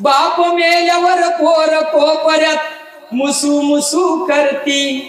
बाप मेल्यावर पोर कोपऱ्यात मुसू मुसू करती.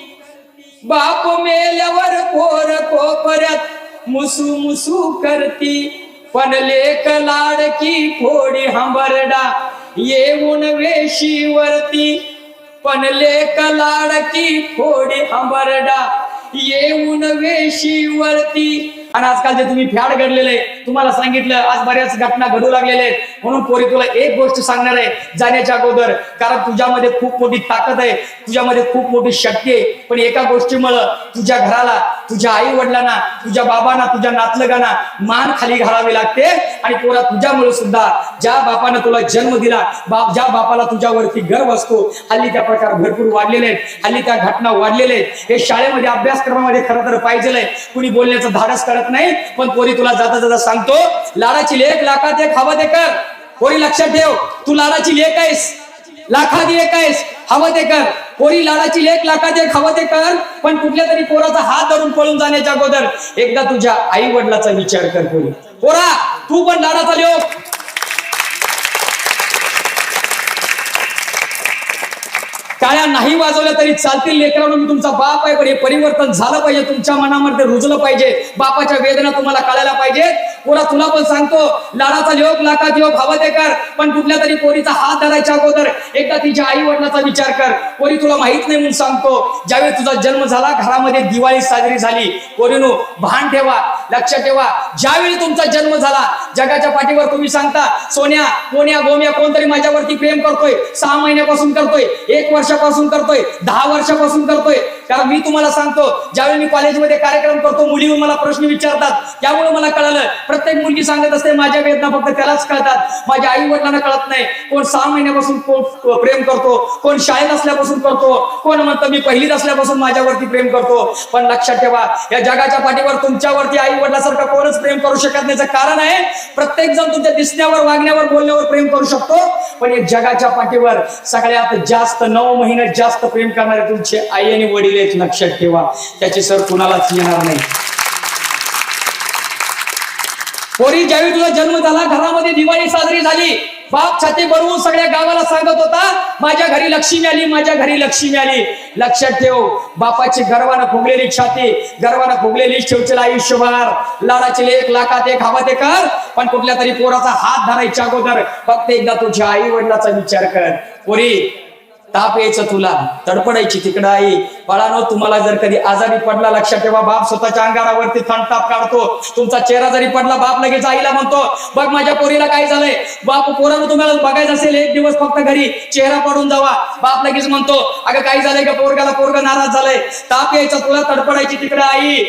बाप मेल्यावर पोर कोपऱ्यात मुसू मुसू करती. पण लेक लाडकी फोडी हंबरडा येऊन वेशीवरती. पण लेक लाडकी फोडी हंबरडा येऊन वेशीवरती. आणि आजकाल जे तुम्ही फॅड घडलेले तुम्हाला सांगितलं आज बऱ्याच घटना घडू लागलेल्या आहेत. म्हणून पोरी तुला एक गोष्ट सांगणार आहे जाण्याच्या अगोदर. कारण तुझ्यामध्ये खूप मोठी ताकद आहे तुझ्यामध्ये खूप मोठी शक्ती आहे. पण एका गोष्टीमुळं तुझ्या घराला तुझ्या आई वडिलांना तुझ्या बाबांना तुझ्या नातलगांना मान खाली घालावी लागते आणि पोरा तुझ्यामुळे सुद्धा ज्या बापानं तुला जन्म दिला बाप ज्या बापाला तुझ्यावरती गर्व असतो हल्ली त्या प्रकार भरपूर वाढलेले आहेत हल्ली त्या घटना वाढलेले आहेत. हे शाळेमध्ये अभ्यासक्रमामध्ये खरं तर पाहिजे कुणी बोलण्याचं धाडस करत नाही पण पोरी तुला जाता जाता सांगतो लाडाची लेख लाखात एक हवा दे कर. पोरी लक्षात ठेव तू लाडाची लेख आहेस लाखात एक आहेस हवं ते कर. पोरी लाडाची लेख लाखात एक ते कर पण कुठल्या तरी पोराचा हात धरून पळून जाण्याच्या अगोदर एकदा तुझ्या आई वडिलाचा विचार कर पोरी. पोरा तू पण लाडाचा लोक टाळ्या नाही वाजवल्या तरी चालतील लेकरांनो मी तुमचा बाप आहे पण हे परिवर्तन झालं पाहिजे. तुमच्या मनामध्ये रुजलं पाहिजे. बापाच्या वेदना तुम्हाला कळायला पाहिजे पोरा तुला पण सांगतो लाडाचा योग लाखात योग हवा दे कर पण कुठल्या तरी पोरीचा हात धरायच्या अगोदर एकदा तिच्या आई वडिलाचा विचार कर. पोरी तुला माहीत नाही म्हणून सांगतो ज्यावेळी तुझा जन्म झाला घरामध्ये दिवाळी साजरी झाली. पोरीनो भान ठेवा लक्षात ठेवा ज्यावेळी तुमचा जन्म झाला जगाच्या पाठीवर तुम्ही सांगता सोन्या कोण्या गोम्या कोणतरी माझ्यावरती प्रेम करतोय सहा महिन्यापासून करतोय एक वर्षापासून करतोय दहा वर्षापासून करतोय कारण मी तुम्हाला सांगतो ज्यावेळी मी कॉलेजमध्ये कार्यक्रम करतो मुली मला प्रश्न विचारतात. त्यामुळे मला कळालं. प्रत्येक मुलगी सांगत असते माझ्या वेदना फक्त त्यालाच कळतात. माझ्या आई वडिलांना कळत नाही. कोण सहा महिन्यापासून कोण प्रेम करतो. कोण शाळेत असल्यापासून करतो. कोण म्हणतं मी पहिलीत असल्यापासून माझ्यावरती प्रेम करतो. पण लक्षात ठेवा या जगाच्या पाठीवर तुमच्यावरती आई वडिलासारखं कोणच प्रेम करू शकत नाही. कारण आहे प्रत्येक जण तुमच्या दिसण्यावर वागण्यावर बोलण्यावर प्रेम करू शकतो. पण या जगाच्या पाठीवर सगळ्यात जास्त नऊ महिने जास्त प्रेम करणारे तुमचे आई आणि वडील आहेत लक्षात ठेवा. त्याचे सर कुणालाच येणार नाही. पोरी ज्यावेळी तुझा जन्म झाला घरामध्ये दिवाळी साजरी झाली बाप छाती बनवून सगळ्या गावाला सांगत होता माझ्या घरी लक्ष्मी आली माझ्या घरी लक्ष्मी आली. लक्षात ठेव बापाची गर्वानं फुगलेली छाती गर्वानं फुगलेली ठेवचेल आयुष्यभर. लाडाची लेख लाखात एक हवा ते कर पण कुठल्या तरी पोराचा हात धरायच्या अगोदर फक्त एकदा तुझ्या आई वडिलाचा विचार कर. पोरी ताप यायचं तुला. तडपडायची तिकडं आई. बाळानो तुम्हाला जर कधी आजारी पडला लक्षात ठेवा बाप स्वतःच्या अंगारावरती थंड ताप काढतो. तुमचा चेहरा जरी पडला बाप लगेच आईला म्हणतो बघ माझ्या पोरीला काय झालंय? बाप पोरानं तुम्हाला बघायचं असेल एक दिवस फक्त घरी चेहरा पडून जावा. बाप लगेच म्हणतो अगं काय झालंय का पोरगाला? पोरगा नाराज झालंय. ताप यायचा तुला तडपडायची तिकडं आई.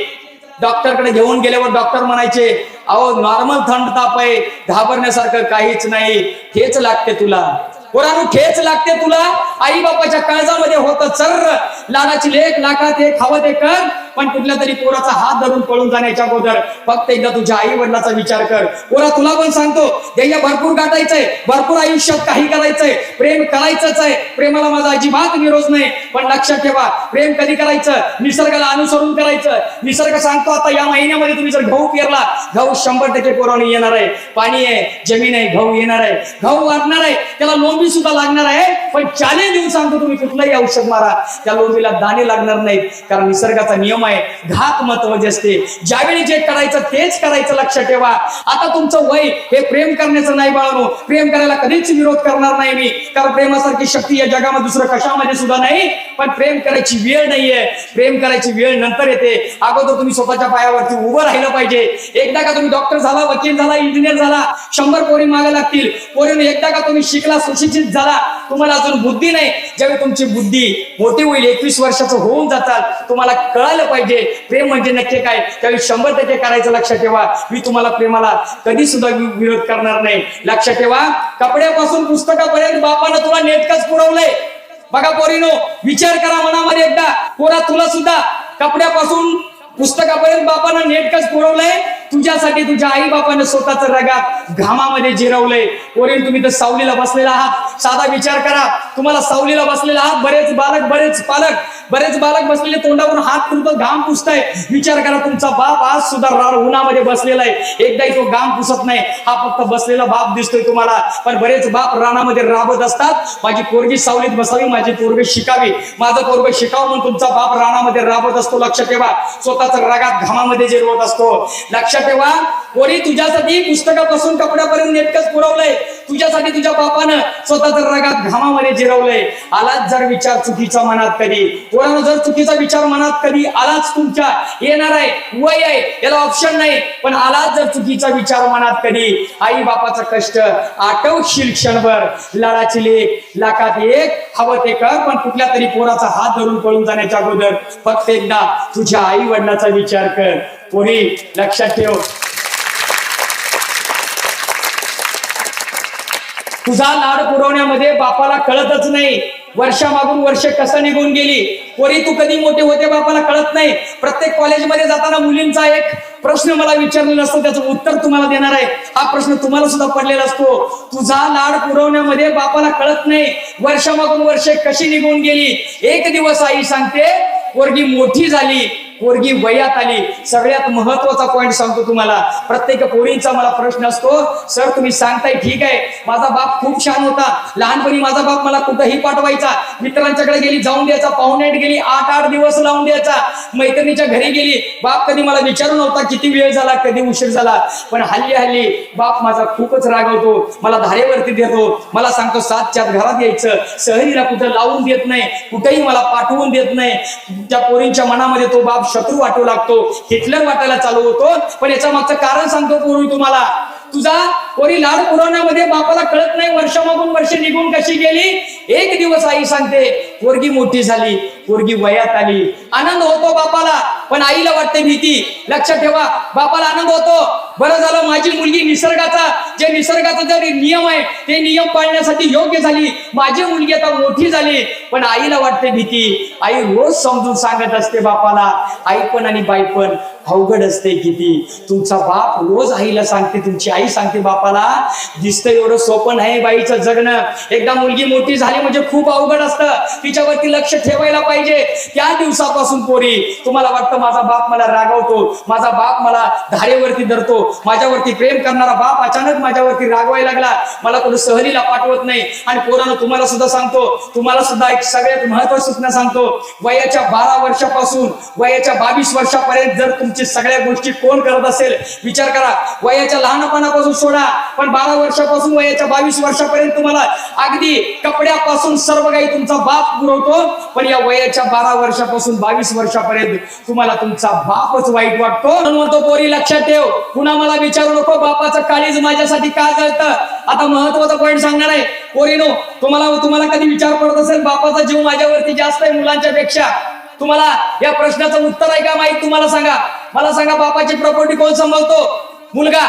डॉक्टरकडे घेऊन गेल्यावर डॉक्टर म्हणायचे अहो नॉर्मल थंड ताप आहे. घाबरण्यासारखं काहीच नाही. हेच लागते तुला. पोरानु ठेच लागते तुला. आई बापाच्या काळजामध्ये होत चर्र. लाडाची लेख लाखात एक हवा ते कर. पण कुठल्या तरी पोराचा हात धरून पळून जाण्याच्या अगोदर फक्त एकदा तुझ्या आई वडिलाचा विचार कर. पोरा तुला पण सांगतो ध्येय भरपूर गाठायचंय भरपूर आयुष्यात काही करायचंय. प्रेम करायचंच आहे. प्रेमाला माझा अजिबात विरोध नाही. पण लक्षात ठेवा प्रेम कधी करायचं? निसर्गाला अनुसरून करायचं. निसर्ग सांगतो आता या महिन्यामध्ये तुम्ही जर गहू पेरला गहू शंभर टक्के पोरावणी येणार आहे. पाणी आहे जमीन आहे गहू येणार आहे. गहू वाटणार आहे. त्याला लोंबी सुद्धा लागणार आहे. पण चालेल देऊन सांगतो तुम्ही कुठलंही औषध मारा. त्या लोंबीला दाणे लागणार नाहीत. कारण निसर्गाचा नियम आहे घात महत्त्वाचे असते. ज्यावेळी जे करायचं तेच करायचं लक्षात ठेवा. आता तुमचं वय हे प्रेम करण्याचं नाही बाळानो. प्रेम करायला कधीच विरोध करणार नाही मी. कारण प्रेमासारखी शक्ती या जगामध्ये दुसरं कशामध्ये सुद्धा नाही. पण प्रेम करायची वेळ नाहीये. प्रेम करायची वेळ नंतर येते. अगोदर तुम्ही स्वतःच्या पायावरती उभं राहिलं पाहिजे. एकदा का तुम्ही डॉक्टर झाला वकील झाला इंजिनियर झाला शंभर पोरी मागे लागतील. पोरीने एकदा का तुम्ही शिकला सुशिक्षित झाला तुम्हाला अजून बुद्धी नाही. ज्यावेळी तुमची बुद्धी मोठी होईल एकवीस वर्षाचं होऊन जातात. तुम्हाला कळालं पाहिजे. प्रेम म्हणजे नक्की काय? त्यावेळी शंभर टक्के करायचं लक्षात ठेवा. मी तुम्हाला प्रेमाला कधी सुद्धा विरोध करणार नाही. लक्षात ठेवा. कपड्यापासून पुस्तकापर्यंत बापानं तुला नेटकच पुरवलंय. बघा पोरीनो विचार करा मनामध्ये एकदा. पोरा तुला सुद्धा कपड्यापासून पुस्तकापर्यंत बापानं नेटकच पुरवलंय. तुझ्यासाठी तुझ्या आई बापानं स्वतःच रगात घामामध्ये जिरवलंय. पोरीन तुम्ही तर सावलीला बसलेला आहात. साधा विचार करा. तुम्हाला सावलीला बसलेला आहात. बरेच बालक बरेच पालक. बरेच बालक बसलेले तोंडावरून हात तुमचं घाम पुसताय. विचार करा तुमचा बाप आज सुद्धा उन्हामध्ये बसलेला आहे. एकदाही तो घाम पुसत नाही. हा फक्त बसलेला बाप दिसतोय तुम्हाला. पण बरेच बाप रानामध्ये राबत असतात. माझी पोरगी सावलीत बसावी माझी पोरगी शिकावी. माझं पोरग शिकावं म्हणून तुमचा बाप रानामध्ये राबत असतो. लक्ष ठेवा. स्वतःच रगात घामामध्ये जिरवत असतो. लक्ष ठेवा. कोणी तुझ्यासाठी पुस्तकापासून कपड्यापर्यंत नेटकच पुरवलंय. तुझ्यासाठी तुझ्या बापानं स्वतःच्या रगात घामामध्ये जिरवलंय. आलाच जर विचार चुकीचा मनात कधी? पोरानं जर चुकीचा विचार मनात कधी आलाच तुमच्या? येणार आहे वय आहे याला ऑप्शन नाही. पण आलाच जर चुकीचा विचार मनात कधी? आई बापाचं कष्ट आठवशील क्षणभर. लाडाची लेख लाखात एक हवं ते कर पण कुठल्या तरी पोराचा हात धरून पळून जाण्याच्या अगोदर फक्त एकदा तुझ्या आई वडिलाचा विचार कर. कोणी लक्षात ठेव. तुझा लाड पुरवण्यामध्ये बापाला कळतच नाही. वर्षामागून वर्ष कसं निघून गेली? वरी तू कधी मोठे होते बापाला कळत नाही. प्रत्येक कॉलेजमध्ये जाताना मुलींचा एक प्रश्न मला विचारलेला असतो त्याचं उत्तर तुम्हाला देणार आहे. हा प्रश्न तुम्हाला सुद्धा पडलेला असतो. तुझा लाड पुरवण्यामध्ये बापाला कळत नाही. वर्षामागून वर्ष कशी निघून गेली? एक दिवस आई सांगते वर्गी मोठी झाली. पोरगी वयात आली. सगळ्यात महत्त्वाचा पॉईंट सांगतो तुम्हाला. प्रत्येक पोरींचा मला प्रश्न असतो सर तुम्ही सांगताय ठीक आहे. माझा बाप खूप छान होता. लहानपणी माझा बाप मला कुठंही पाठवायचा. मित्रांच्याकडे गेली जाऊन द्यायचा. पाहुण्यात गेली आठ आठ दिवस लावून द्यायचा. मैत्रिणीच्या घरी गेली. बाप कधी मला विचारू नव्हता किती वेळ झाला कधी उशीर झाला. पण हल्ली हल्ली बाप माझा खूपच रागवतो. मला धारेवरती देतो मला सांगतो सातच्या घरात यायचं. सहरीला कुठं लावून देत नाही. कुठेही मला पाठवून देत नाही. त्या पोरींच्या मनामध्ये तो बाप शत्रू वाटू लागतो. हिटलर वाटायला चालू होतो. पण याच्या मागचं कारण सांगतो पूर्वी तुम्हाला. तुझा पोरी लाड पुरवण्यामध्ये बापाला कळत नाही वर्षामागून वर्ष निघून कशी गेली? एक दिवस आई सांगते पोरगी मोठी झाली पोरगी वयात आली. आनंद होतो बापाला. पण आईला वाटते भीती. लक्षात ठेवा बापाला आनंद होतो. बरं झालं माझी मुलगी निसर्गाचा जे निसर्गाचा जे नियम आहे ते नियम पाळण्यासाठी योग्य झाली. माझी मुलगी आता मोठी झाली. पण आईला वाटते भीती. आई रोज समजून सांगत असते बापाला आई पण आणि बाई पण अवघड असते किती. तुमचा बाप रोज आईला सांगते तुमची आई सांगते बापाला दिसतं एवढं सोपं नाही बाईचं जगणं. एकदा मुलगी मोठी झाली म्हणजे खूप अवघड असतं. तिच्यावरती लक्ष ठेवायला पाहिजे. त्या दिवसापासून पोरी तुम्हाला वाटतं माझा बाप मला रागवतो माझा बाप मला धारेवरती धरतो माझ्यावरती प्रेम करणारा बाप अचानक माझ्यावरती रागवायला लागला. मला कोणी सहलीला पाठवत नाही. आणि पोरानं तुम्हाला सुद्धा सांगतो तुम्हाला सुद्धा एक सगळ्यात महत्वाची सूचना सांगतो. वयाच्या बारा वर्षापासून वयाच्या बावीस वर्षापर्यंत जर तुमची सगळ्या गोष्टी कोण करत असेल विचार करा. वयाच्या लहानपणापासून सोडा पण बारा वर्षापासून वयाच्या बावीस वर्षापर्यंत तुम्हाला अगदी कपड्यापासून सर्व काही तुमचा बाप पुरवतो. पण या वयाच्या बारा वर्षापासून बावीस वर्षापर्यंत तुम्हाला तुमचा बापच वाईट वाटतो. म्हणून म्हणतो पोरी लक्षात ठेव. पुन्हा मला विचारू नको बापाचं काळीज माझ्यासाठी का जळतं आता महत्त्वाचा पॉईंट सांगणार आहे. पोरीनो तुम्हाला तुम्हाला कधी विचार पडत असेल बापाचा जीव माझ्यावरती जास्त आहे मुलांच्या पेक्षा तुम्हाला या प्रश्नाचं उत्तर आहे का माहीत? तुम्हाला सांगा. मला सांगा बापाची प्रॉपर्टी कोण सांभाळतो? मुलगा.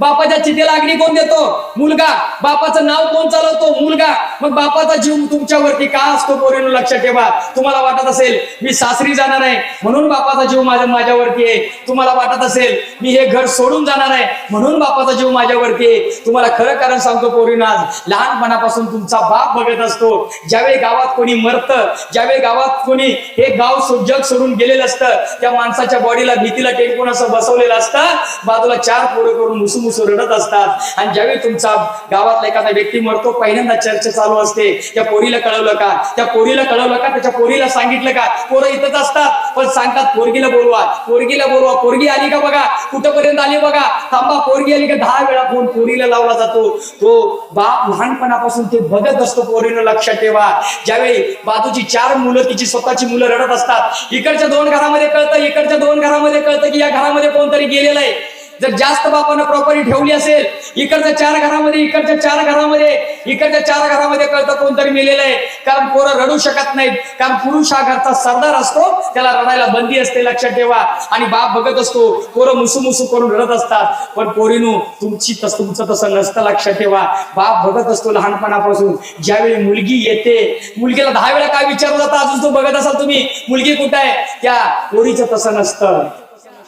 बापाच्या चितेला अग्नी कोण देतो? मुलगा. बापाचं नाव कोण चालवतो? मुलगा. मग बापाचा जीव तुमच्यावरती का असतो पोरीनो? लक्षात ठेवा. तुम्हाला वाटत असेल मी सासरी जाणार आहे म्हणून बापाचा जीव माझ्या माझ्यावरती आहे. तुम्हाला वाटत असेल मी हे घर सोडून जाणार आहे म्हणून बापाचा जीव माझ्यावरती आहे. तुम्हाला खरं कारण सांगतो पोरीनो आज. लहानपणापासून तुमचा बाप बघत असतो. ज्यावेळी गावात कोणी मरतं ज्यावेळी गावात कोणी हे गाव जग सोडून गेलेलं असतं त्या माणसाच्या बॉडीला भीतीला टेकून असं बसवलेलं असतं. बाजूला चार पोरं करून मुसू मुसू रडत असतात. आणि ज्यावेळी तुमचा गावातला एखादा व्यक्ती मरतो पहिल्यांदा चर्चा चालू असते. त्या पोरीला कळवलं का? त्या पोरीला कळवलं का? त्याच्या पोरीला सांगितलं का? पोरं इथंच असतात. पण सांगतात पोरगीला बोलवा. पोरगीला बोलवा. पोरगी आली का बघा? कुठपर्यंत आली बघा? थांबा पोरगी आली का? दहा वेळा फोन पोरीला लावला जातो. तो बाप लहानपणापासून ते बघत असतो पोरीनं लक्षात ठेवा. ज्यावेळी बाजूची चार मुलं तिची स्वतःची मुलं रडत असतात इकडच्या दोन घरामध्ये कळतं इकडच्या दोन घरामध्ये कळतं की या घरामध्ये कोणतरी गेलेलं आहे. जर जास्त बापानं प्रॉपर्टी ठेवली असेल इकडच्या चार घरामध्ये इकडच्या चार घरामध्ये इकडच्या चार घरामध्ये कळतं कोणतरी मिलेलं आहे. कारण पोरं रडू शकत नाहीत. कारण पुरुष हा घरचा सरदार असतो त्याला रडायला बंदी असते लक्षात ठेवा. आणि बाप बघत असतो पोरं मुसू मुसू करून रडत असतात. पण पोरीनू तुमची तस तुमचं तसं नसतं लक्षात ठेवा. बाप बघत असतो लहानपणापासून. ज्यावेळी मुलगी येते मुलगीला दहा वेळा काय विचारलं जातं? अजून तो बघत असाल तुम्ही मुलगी कुठं आहे? त्या पोरीचं तसं नसतं.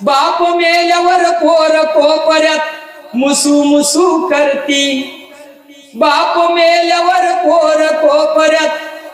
बाप मेल्यावर पोर कोपऱ्यात मुसू मुसू करती. बाप मेल्यावर पोर कोपऱ्यात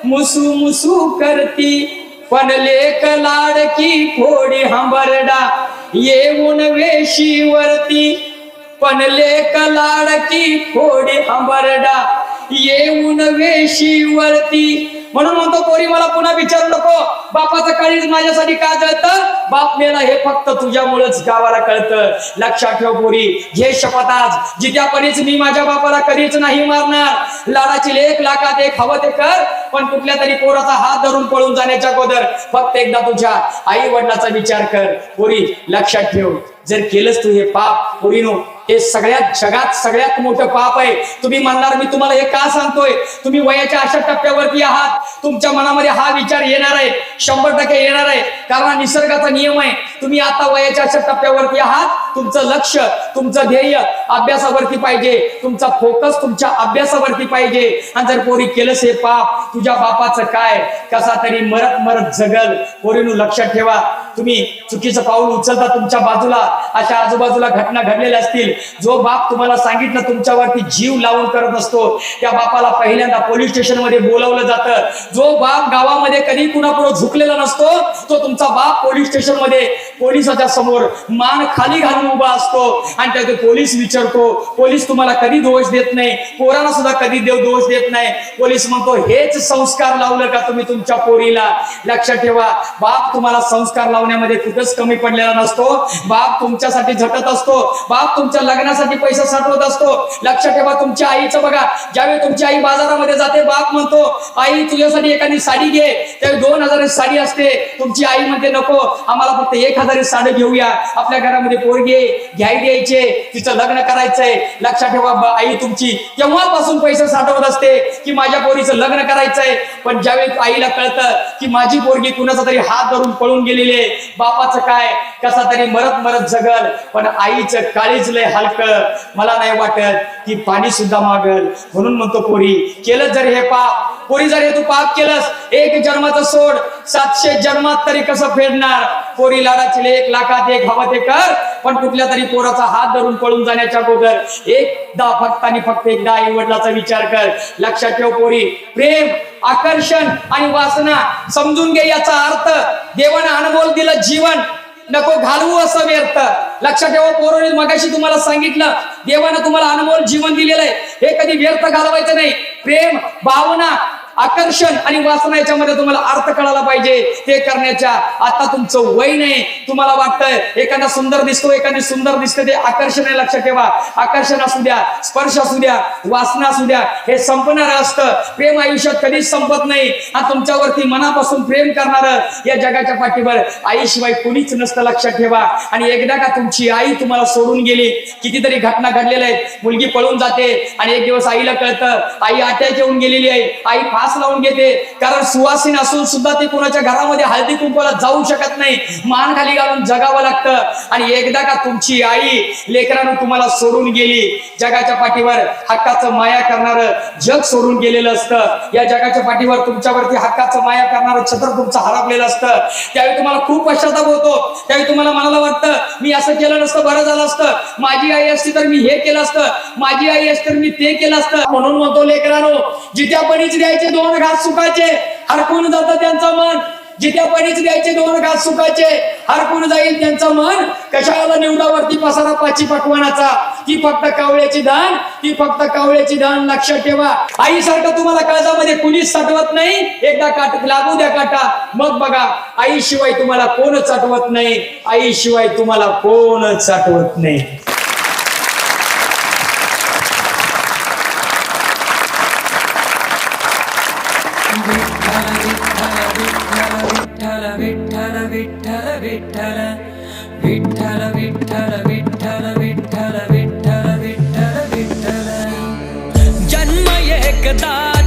मुसू मुसू करती. पण लेक लाडकी फोडी हंबरडा येऊन वेशीवरती. पण लेक लाडकी फोडी हंबरडा येऊन वेशीवरती. म्हणून म्हणतो पोरी मला पुन्हा विचारू नको. बापाचं काळीज माझ्यासाठी का जळतं? बाप मेला हे फक्त तुझ्यामुळेच गावाला कळतं. लक्षात ठेव पोरी घे शपथ आज. जित्यापणीच मी माझ्या बापाला कधीच नाही मारणार. लाडाची लेख लाखात एक हवं ते कर. पण कुठल्या तरी पोराचा हात धरून पळून जाण्याच्या अगोदर फक्त एकदा तुझ्या आई वडिलाचा विचार कर. पोरी लक्षात ठेव. जर केलंच तू हे पाप पोरीनो हे सगळ्यात जगात सगळ्यात मोठं पाप आहे. तुम्ही म्हणणार मी तुम्हाला हे का सांगतोय? तुम्ही वयाच्या अशा टप्प्यावरती आहात. तुमच्या मनामध्ये हा विचार येणार आहे. शंभर टक्के येणार आहे. कारण निसर्गाचा नियम आहे. तुम्ही आता वयाच्या अशा टप्प्यावरती आहात. तुमचं लक्ष तुमचं ध्येय अभ्यासावरती पाहिजे. तुमचा फोकस तुमच्या अभ्यासावरती पाहिजे. आणि जर पोरी केलंच हे पाप तुझ्या बापाचं काय? कसा तरी मरत मरत जगल. पोरीनु लक्षात ठेवा. तुम्ही चुकीचं पाऊल उचलता तुमच्या बाजूला अशा आजूबाजूला घटना घडलेल्या असतील. जो बाप तुम्हाला सांगितलं तुमच्यावरती जीव लावून करत असतो त्या बापाला पहिल्यांदा पोलीस स्टेशनमध्ये बोलावलं जातं. जो बाप गावामध्ये कधी कुणापुढे झुकलेला नसतो तो तुमचा बाप पोलीस स्टेशनमध्ये पोलिसाच्या समोर मान खाली घालून उभा असतो. आणि त्याचे पोलीस विचारतो पोलीस तुम्हाला कधी दोष देत नाही? पोरांना सुद्धा कधी देव दोष देत नाही? पोलीस म्हणतो हेच संस्कार लावलं का तुम्ही तुमच्या पोरीला? लक्षात ठेवा बाप तुम्हाला संस्कार लावण्यामध्ये कुठंच कमी पडलेला नसतो. बाप तुमच्यासाठी झटत असतो. बाप तुमच्या लग्नासाठी पैसा साठवत असतो. लक्षात ठेवा तुमच्या आईचं बघा ज्यावेळी तुमची आई बाजारामध्ये जाते बाप म्हणतो आई तुझ्यासाठी एखादी साडी घे. त्यावेळी दोन हजार साडी असते. तुमची आई म्हणते नको आम्हाला फक्त एक हजार साडी घेऊया. आपल्या घरामध्ये पोरगे घ्याय द्यायचे तिचं लग्न करायचंय लक्षात ठेवा आई तुमची तेव्हापासून पैसे साठवत असते की माझ्या पोरीचं लग्न करायचंय पण ज्यावेळी आईला कळतं की माझी पोरगी कुणाचा तरी हात धरून पळून गेलेली आहे बापाचं काय? कसा तरी मरत मरत जगल पण आईचं काळीच लय हलकं. मला नाही वाटत की पाणी सुद्धा मागल. म्हणून म्हणतो पोरी केलं जर हे पाप पोरी जर हे तू पाप केलंस एक जन्माचं सोड. सातशे जन्मात तरी कसं फेडणार? पोरी लाडाची एक लाखात एक हवं ते कर पण कुठल्या तरी पोराचा हात धरून पळून जाण्याच्या अगोदर एकदा फक्त आणि फक्त एकदा आई वडिलाचा विचार कर. लक्षात ठेव पोरी प्रेम आकर्षण आणि वासना समजून घे याचा अर्थ. देवानं अनमोल दिलं जीवन नको घालवू असं व्यर्थ. लक्षात ठेवा पोरोने मगाशी तुम्हाला सांगितलं देवानं तुम्हाला अनमोल जीवन दिलेलं आहे. हे कधी व्यर्थ घालवायचं नाही. प्रेम भावना आकर्षण आणि वासना याच्यामध्ये तुम्हाला अर्थ कळाला पाहिजे. ते करण्याच्या आता तुमचं वय नाही. तुम्हाला वाटतंय एखादा सुंदर दिसतो एखादी सुंदर दिसते ते आकर्षण आहे लक्षात ठेवा. आकर्षण असू द्या स्पर्श असू द्या वासना असू द्या हे संपणार असतं. प्रेम आयुष्यात कधीच संपत नाही. हा तुमच्यावरती मनापासून प्रेम करणार या जगाच्या पाठीवर आईशिवाय कुणीच नसतं लक्षात ठेवा. आणि एकदा का तुमची आई तुम्हाला सोडून गेली कितीतरी घटना घडलेल्या आहेत. मुलगी पळून जाते आणि एक दिवस आईला कळतं आई आट्यात येऊन गेलेली आहे. आई घास लावून घेते. कारण सुवासीन असून सुद्धा ते कुणाच्या घरामध्ये हळदी कुंकवाला जाऊ शकत नाही. मान खाली घालून जगावं लागतं. आणि एकदा का तुमची आई लेकरानं तुम्हाला सोडून गेली जगाच्या पाठीवर हक्काचं माया करणार जग सोडून गेलेलं असतं. या जगाच्या पाठीवर तुमच्यावरती हक्काचं माया करणारं छत्र तुमचं हरपलेलं असतं. त्यावेळी तुम्हाला खूप पश्चाताप होतो. त्यावेळी तुम्हाला मनाला वाटतं मी असं केलं नसतं बरं झालं असतं. माझी आई असती तर मी हे केलं असतं. माझी आई असती तर मी ते केलं असतं. म्हणून म्हणतो लेकरानो जित्यापणीच द्यायचे दोन घास सुखाचे हरकून जात त्यांचं मन. जित्यापणीच द्यायचे दोन घास सुखाचे हरकून जाईल त्यांचं मन. कशाला निवडावरती पसारा पाची पकवानाचा? ती फक्त कावळ्याची धन ती फक्त कावळ्याची धन लक्षात ठेवा. आईसारखं तुम्हाला काळजामध्ये कुणीच साठवत नाही. एकदा काट लागू द्या काटा. मग बघा आईशिवाय तुम्हाला कोणच साठवत नाही? आईशिवाय तुम्हाला कोणच साठवत नाही? விட்டல விட்டல விட்டல விட்டல. விட்டல விட்டல விட்டல விட்டல விட்டல விட்டல விட்டல. ஜன்ம ஏகதா